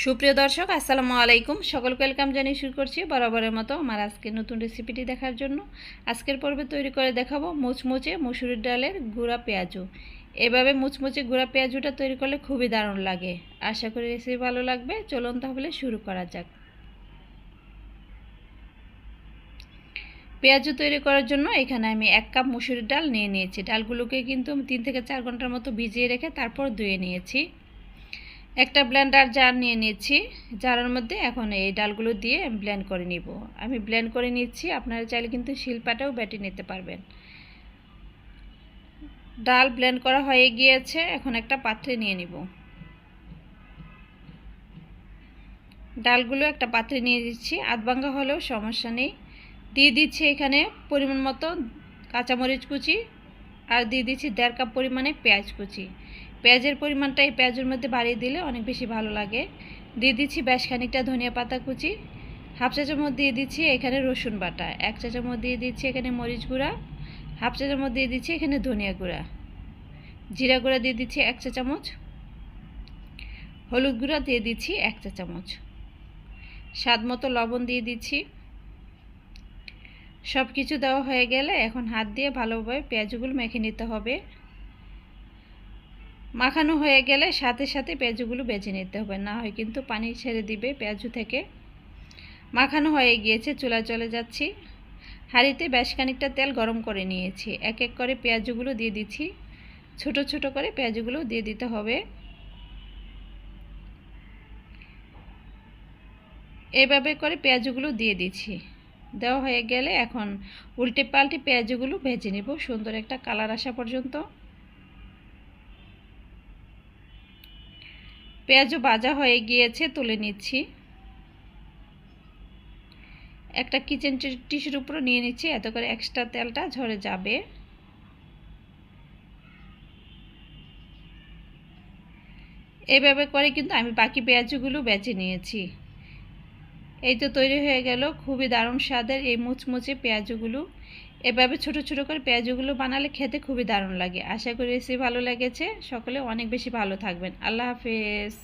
সুপ্রিয় দর্শক, আসসালামু আলাইকুম। সকলকে ওয়েলকাম জানিয়ে শুরু করছি বরাবরের মতো আমার আজকে নতুন রেসিপিটি দেখার জন্য। আজকের পর্বে তৈরি করে দেখাবো মুচমুচে মসুরির ডালের গুঁড়া পেঁয়াজু। এভাবে মুচমুচে গুঁড়া পেঁয়াজুটা তৈরি করলে খুবই দারুণ লাগে। আশা করি রেসিপি ভালো লাগবে। চলুন তাহলে শুরু করা যাক। পেঁয়াজু তৈরি করার জন্য এখানে আমি এক কাপ মুসুরির ডাল নিয়ে নিয়েছি। ডালগুলোকে কিন্তু তিন থেকে চার ঘণ্টার মতো ভিজিয়ে রেখে তারপর ধুয়ে নিয়েছি। একটা ব্লেন্ডার জার নিয়ে নিচ্ছি। জারের মধ্যে এখন এই ডালগুলো দিয়ে ব্লেন্ড করে নিব। আমি ব্লেন্ড করে নিচ্ছি, আপনারা চাইলে কিন্তু শিলপাটাও বেটে নিতে পারবেন। ডাল ব্লেন্ড করা হয়ে গিয়েছে, এখন একটা পাত্রে নিয়ে নিব। ডালগুলো একটা পাত্রে নিয়ে দিচ্ছি আধভাঙ্গা হলেও সমস্যা নেই। দিয়ে দিচ্ছি এখানে পরিমাণ মতো কাঁচামরিচ কুচি, আর দিয়ে দিচ্ছি দেড় কাপ পরিমাণে পেঁয়াজ কুচি। পেঁয়াজের পরিমাণটা এই পেঁয়াজের মধ্যে বাড়িয়ে দিলে অনেক বেশি ভালো লাগে। দিয়ে দিচ্ছি বেশ খানিকটা ধনিয়া পাতা কুচি, হাফ চা চামচ দিয়ে দিচ্ছি এখানে রসুন বাটা, এক চা চামচ দিয়ে দিচ্ছি এখানে মরিচ গুঁড়া, হাফ চা চামচ দিয়ে দিচ্ছি এখানে ধনিয়া গুঁড়া। জিরা গুঁড়া দিয়ে দিচ্ছি এক চা চামচ, হলুদ গুঁড়া দিয়ে দিচ্ছি এক চা চামচ। স্বাদ মতো লবণ দিয়ে দিচ্ছি। সব কিছু দেওয়া হয়ে গেলে এখন হাত দিয়ে ভালোভাবে পেঁয়াজগুলো মেখে নিতে হবে। মাখানো হয়ে গেলে সাথে সাথে পেঁয়াজগুলো বেছে নিতে হবে। না হয় কিন্তু পানি ছেড়ে দিবে পেঁয়াজু থেকে। মাখানো হয়ে গিয়েছে, চুলা চলে যাচ্ছি। হাঁড়িতে বেশ খানিকটা তেল গরম করে নিয়েছি। এক এক করে পেঁয়াজগুলো দিয়ে দিচ্ছি। ছোট ছোট করে পেঁয়াজগুলো দিয়ে দিতে হবে। এইভাবে করে পেঁয়াজগুলো দিয়ে দিচ্ছি। দেওয়া হয়ে গেলে এখন উল্টে পাল্টে পেঁয়াজগুলো ভেজে নেব। সুন্দর একটা কালার আসা পর্যন্ত। পেঁয়াজও বাজা হয়ে গিয়েছে, তুলে নিচ্ছি। একটা কিচেন টিসুর উপরে নিয়ে নিচ্ছি, এত করে এক্সট্রা তেলটা ঝরে যাবে। এভাবে করে কিন্তু আমি বাকি পেঁয়াজগুলো বেছে নিয়েছি। এই তো তৈরি হয়ে গেল খুবই দারুণ স্বাদের এই মুচমুচে পেঁয়াজগুলো। এভাবে ছোট ছোট করে পেঁয়াজগুলো বানালে খেতে খুবই দারুণ লাগে। আশা করি রেসিপি ভালো লেগেছে। সকলে অনেক বেশি ভালো থাকবেন। আল্লাহ হাফেজ।